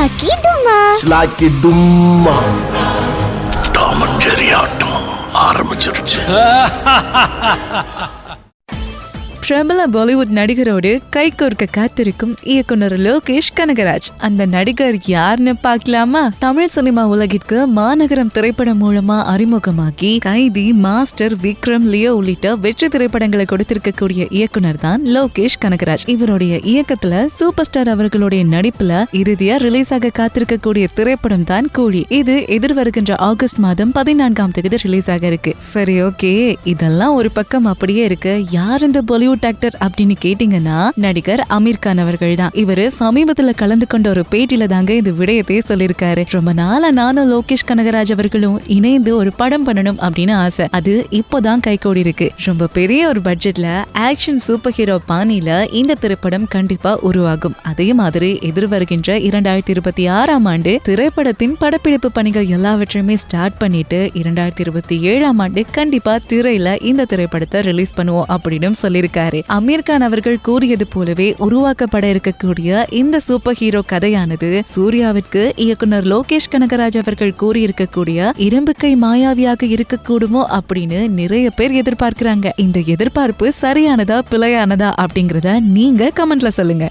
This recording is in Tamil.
ஷாக்கி டுமா லாக்கி டும்மா டாம் அண்ட் ஜெர்ரி ஆட்டம் ஆரம்பிச்சிருச்சு. பிரபல பாலிவுட் நடிகரோடு கைகோர்க்க காத்திருக்கும் இயக்குனர் லோகேஷ் கனகராஜ். அந்த நடிகர் யாருன்னு பார்க்கலாமா? தமிழ் சினிமா உலகிற்கு மாநகரம் திரைப்படம் மூலமா அறிமுகமாக்கி கைதி மாஸ்டர் விக்ரம் லியோ உள்ளிட்ட வெற்றி திரைப்படங்களை கொடுத்திருக்கக்கூடிய இயக்குனர் தான் லோகேஷ் கனகராஜ். இவருடைய இயக்கத்துல சூப்பர் ஸ்டார் அவர்களுடைய நடிப்புல இறுதியா ரிலீஸ் ஆக காத்திருக்கக்கூடிய திரைப்படம் தான் கூலி. இது எதிர்வருகின்ற ஆகஸ்ட் மாதம் பதினான்காம் தேதி ரிலீஸ் ஆக இருக்கு. சரி ஓகே. இதெல்லாம் ஒரு பக்கம் அப்படியே இருக்கு. யார் இந்த பாலிவுட் ஆக்டர் அப்படின்னு கேட்டீங்கன்னா நடிகர் அமீர் கான் அவர்கள் தான் இவரு சமீபத்துல கலந்து கொண்ட ஒரு பேட்டியில தாங்க இந்த விடயத்தை சொல்லியிருக்காரு. ரொம்ப நாளா நானும் லோகேஷ் கனகராஜ் அவர்களும் இணைந்து ஒரு படம் பண்ணணும் அப்படின்னு ஆசை. அது இப்போதான் கைகூடி இருக்கு. ரொம்ப பெரிய ஒரு பட்ஜெட்ல ஆக்ஷன் சூப்பர் ஹீரோ பாணியில இந்த திரைப்படம் கண்டிப்பா உருவாகும். அதே மாதிரி எதிர்வருகின்ற இரண்டாயிரத்தி இருபத்தி ஆறாம் ஆண்டு திரைப்படத்தின் படப்பிடிப்பு பணிகள் எல்லாவற்றையுமே ஸ்டார்ட் பண்ணிட்டு இரண்டாயிரத்தி இருபத்தி ஏழாம் ஆண்டு கண்டிப்பா திரையில இந்த திரைப்படத்தை ரிலீஸ் பண்ணுவோம் அப்படின்னு சொல்லியிருக்காரு. அமீர் கான் அவர்கள் கூறியது போலவே உருவாக்கப்பட இருக்கக்கூடிய இந்த சூப்பர் ஹீரோ கதையானது சூர்யாவிற்கு இயக்குனர் லோகேஷ் கனகராஜ் அவர்கள் கூறியிருக்கக்கூடிய இரும்புக்கை மாயாவியாக இருக்கக்கூடுமோ அப்படின்னு நிறைய பேர் எதிர்பார்க்கிறாங்க. இந்த எதிர்பார்ப்பு சரியானதா பிழையானதா அப்படிங்கறத நீங்க கமெண்ட்ல சொல்லுங்க.